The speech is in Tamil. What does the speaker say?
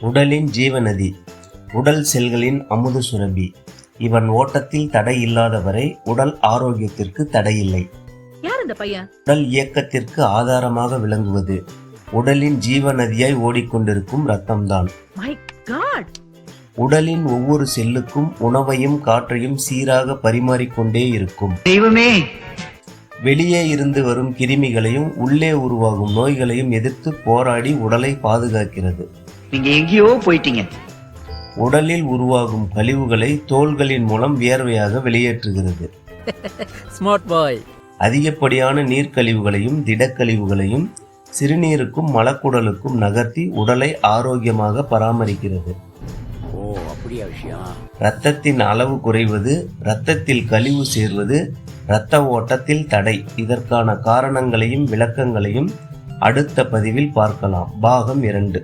உடலின் ஜீவநதி உடல் செல்களின் அமுது சுரபி. இவன் ஓட்டத்தில் தடை இல்லாதவரை உடல் ஆரோக்கியத்திற்கு தடையில்லை. யார் இந்த பையன்? உடல் இயக்கத்திற்கு ஆதாரமாக விளங்குவது. உடலின் ஜீவநதியாய் ஓடிக்கொண்டிருக்கும் ரத்தம்தான் மை காட் உடலின் ஒவ்வொரு செல்லுக்கும் உணவையும் காற்றையும் சீராக பரிமாறிக்கொண்டே இருக்கும். தெய்வமே! வெளியே இருந்து வரும் கிருமிகளையும் உள்ளே உருவாகும் நோய்களையும் எதிர்த்து போராடி உடலை பாதுகாக்கிறது. நீங்க எங்கேயோ போயிட்டீங்க. உடலில் உருவாகும் கழிவுகளை தோள்களின் மூலம் வியர்வையாக வெளியேற்றுகிறது. ஸ்மார்ட் பாய் அதிகப்படியான நீர்க்கழிவுகளையும் திடக்கழிவுகளையும் சிறுநீருக்கும் மலக்குடலுக்கும் நகர்த்தி உடலை ஆரோக்கியமாக பராமரிக்கிறது. ஓ அப்படியா விஷயம். இரத்தத்தின் அளவு குறைவது இரத்தத்தில் கழிவு சேர்வது இரத்த ஓட்டத்தில் தடை. இதற்கான காரணங்களையும் விளக்கங்களையும் அடுத்த பதிவில் பார்க்கலாம். பாகம் இரண்டு.